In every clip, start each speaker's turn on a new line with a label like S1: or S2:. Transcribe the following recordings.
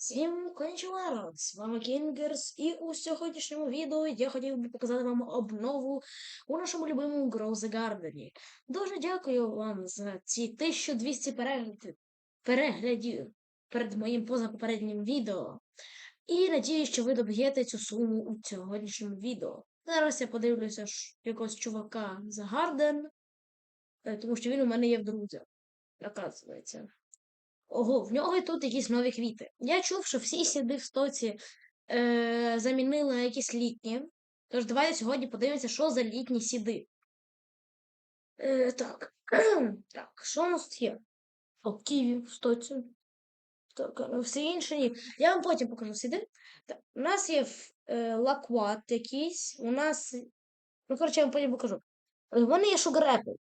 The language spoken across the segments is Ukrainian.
S1: Всім кончуара, з вами Кінгерс, і у сьогоднішньому відео я хотів би показати вам обнову у нашому любимому Grow Garden. Дуже дякую вам за ці 1200 переглядів, переглядів перед моїм позапопереднім відео. І надію, що ви доб'єте цю суму у сьогоднішньому відео. Зараз я подивлюся якогось чувака за Гарден, е, тому що він у мене є в друзях, оказується. Ого, в нього тут якісь нові квіти. Я чув, що всі сіди в стоці е, замінили на якісь літні. Тож давайте сьогодні подивимося, що за літні сіди. Е, так. так, що у нас тут є? О, ківі в стоці. Так, а всі інші ні. Я вам потім покажу сіди. Так, у нас є е, лакват якийсь. У нас. Ну, коротше, я вам потім покажу. У мене є Sugar Apple.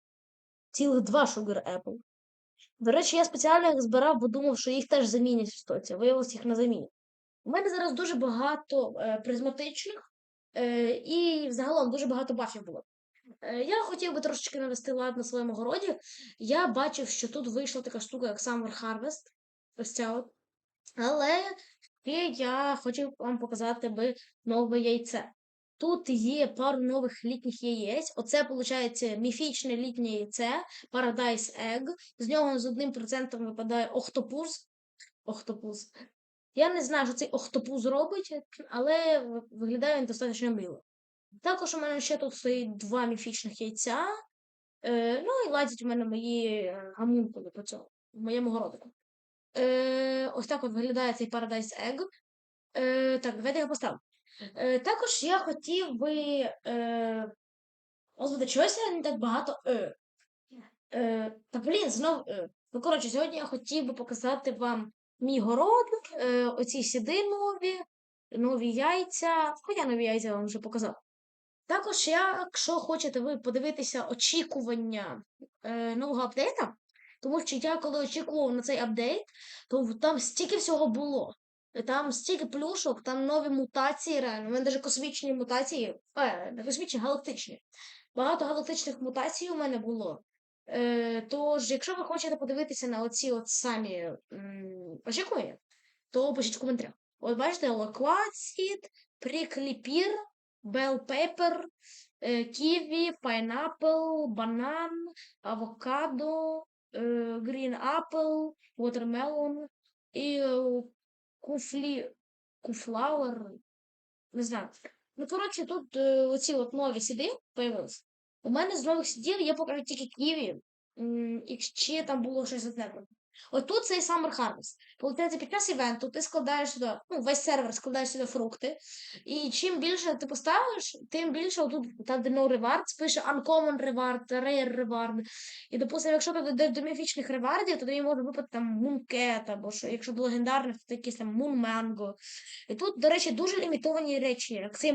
S1: Цілих два Sugar Apple. До речі, я спеціально їх збирав, бо думав, що їх теж замінять в стоці. Виявилось, їх не замінять. У мене зараз дуже багато е, призматичних е, і взагалом дуже багато бафів було. Е, я хотів би трошечки навести лад на своєму городі. Я бачив, що тут вийшла така штука, як Summer Harvest. Ось ця от. Але я хочу вам показати би нове яйце. Тут є пару нових літніх яєць. Оце, виходить, міфічне літнє яйце, Paradise Egg. З нього з одним процентом випадає охтопуз. Охтопуз. Я не знаю, що цей охтопуз робить, але виглядає він достатньо мило. Також у мене ще тут стоїть два міфічних яйця. Е, Ну і ладять у мене мої гамункули по цьому, в моєму городику. Е, Ось так от виглядає цей Paradise Egg. Е, Так, давайте я поставлю. Е, Також я хотів би. Е, Господи, чогось не так багато. Е. Е, Та блін, знов. Е. Ну, коротше, сьогодні я хотів би показати вам мій город, оці сіди нові, нові яйця. Хоча нові яйця я вам вже показав. Також, якщо хочете ви подивитися очікування нового апдейта, тому що я коли очікував на цей апдейт, то там стільки всього було. Там стільки плюшок, там нові мутації реально. У мене навіть космічні мутації, е, не космічні, галактичні. Багато галактичних мутацій у мене було. Е, Тож, якщо ви хочете подивитися на оці от самі очікування, то пишіть в коментарях. От бачите, лаквацід, прикліпір, бел пепер, ківі, пайнапл, банан, авокадо, грін апл, watermelon і куфлі, куфлауер, не знаю. Ну, коротше, тут е, оці от нові сіди появилися. У мене з нових сідів є поки тільки ківі, ще там було щось одне. От тут цей Summer Harvest. Получається, під час івенту ти складаєш сюди, ну, весь сервер складаєш сюди фрукти. І чим більше ти поставиш, тим більше отут там, де no rewards, пише Uncommon Reward, Rare Reward. І, допустимо, якщо ти дойдеш до міфічних ревардів, то тобі може випадати там Mooncat, або що, якщо до легендарних, то якийсь там Moon Mango. І тут, до речі, дуже лімітовані речі, як цей.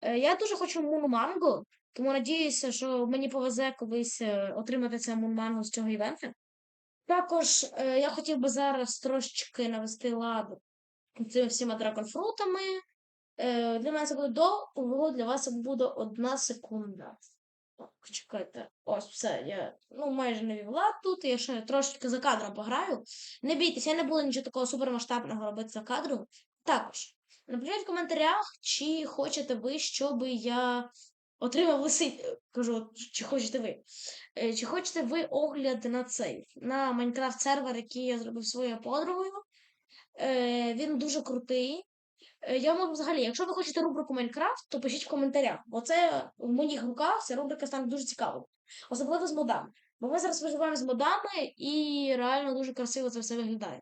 S1: Е, я дуже хочу Moon Mango, тому надіюся, що мені повезе колись е, отримати це Moon Mango з цього івенту. Також е, я хотів би зараз трошечки навести лад цими всіма драконфрутами. Е, Для мене це буде довго, для вас це буде одна секунда. Так, чекайте, ось все. Я ну, майже навів лад тут, я ще трошечки за кадром пограю. Не бійтесь, я не буду нічого такого супермасштабного робити за кадром. Також, напишіть в коментарях, чи хочете ви, щоб я Отримав лисий, кажу, чи хочете ви? Е, чи хочете ви огляд на цей? На Майнкрафт сервер, який я зробив своєю подругою. Е, він дуже крутий. Е, я можу взагалі, якщо ви хочете рубрику Майнкрафт, то пишіть в коментарях. Бо це в моїх руках ця рубрика стане дуже цікавою. Особливо з модами. Бо ми зараз виживаємо з модами і реально дуже красиво це все виглядає.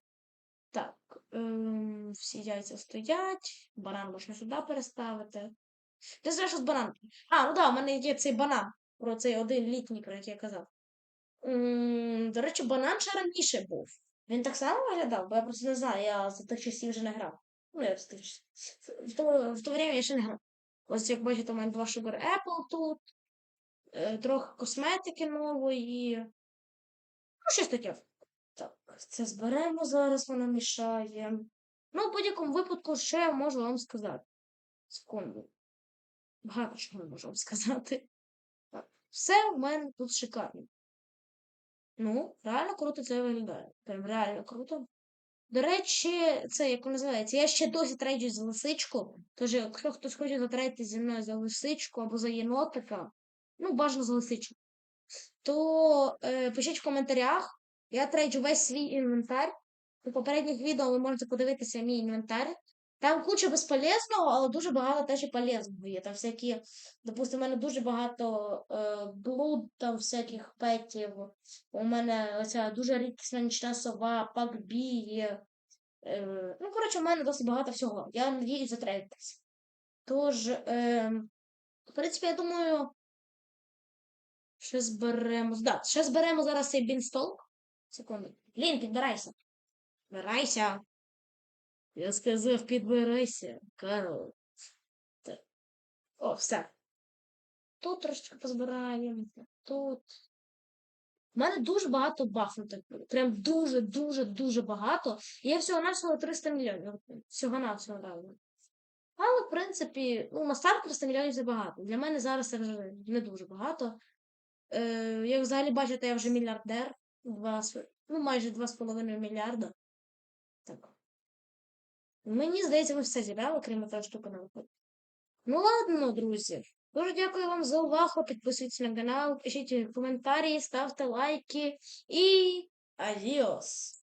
S1: Так, ем, всі яйця стоять, банан можна сюди переставити. Ти знаєш, що з банан. А, ну так, у мене є цей банан. Про цей один літній, про який я казав. М, До речі, банан ще раніше був. Він так само виглядав, бо я просто не знаю, я за тих часів вже не грав. Ну, я тих В то, в то время я ще не грав. Ось як бачите, у мене два Sugar Apple тут, е, трохи косметики нової. Ну, щось таке. Так, це зберемо зараз, воно мішає. Ну, в будь-якому випадку ще можу вам сказати. Секунду. Багато чого не можу вам сказати. Все в мене тут шикарно. Ну, реально круто це виглядає. Прям реально круто. До речі, це як називається. Я ще досі трейджу за лисичку. Тож, якщо хтось хоче затрейти зі мною за лисичку або за єнотика, ну, бажано за лисичку, то е, пишіть в коментарях. Я трейджу весь свій інвентар. У попередніх відео ви можете подивитися мій інвентар. Там куча безполезного, але дуже багато теж і полезного є. Там всякі, допустимо, у мене дуже багато е, блуд, там всяких петів. У мене оця дуже рідкісна нічна сова, пакбі. Е, ну, коротше, у мене досить багато всього. Я надіюсь затрейдитися. Тож, е, в принципі, я думаю, що зберемо. Да, ще зберемо зараз цей бінстолк. Секунду. Блін, підбирайся. Підбирайся. Я сказав, підбирайся, Карл. Так. О, все. Тут трошечки позбираємо. Тут. У мене дуже багато бафнутих. Прям дуже, дуже, дуже багато. І я всього навсього 300 мільйонів. Всього навсього реально. Але, в принципі, ну, на старт 300 мільйонів це багато. Для мене зараз це вже не дуже багато. Е, як взагалі бачите, я вже мільярдер. Два, ну, майже 2,5 мільярда. Мені здається, ми все зібрали, крім того, що канал. Ну ладно, друзі. Дуже дякую вам за увагу. Підписуйтесь на канал, пишіть коментарі, ставте лайки і адіос!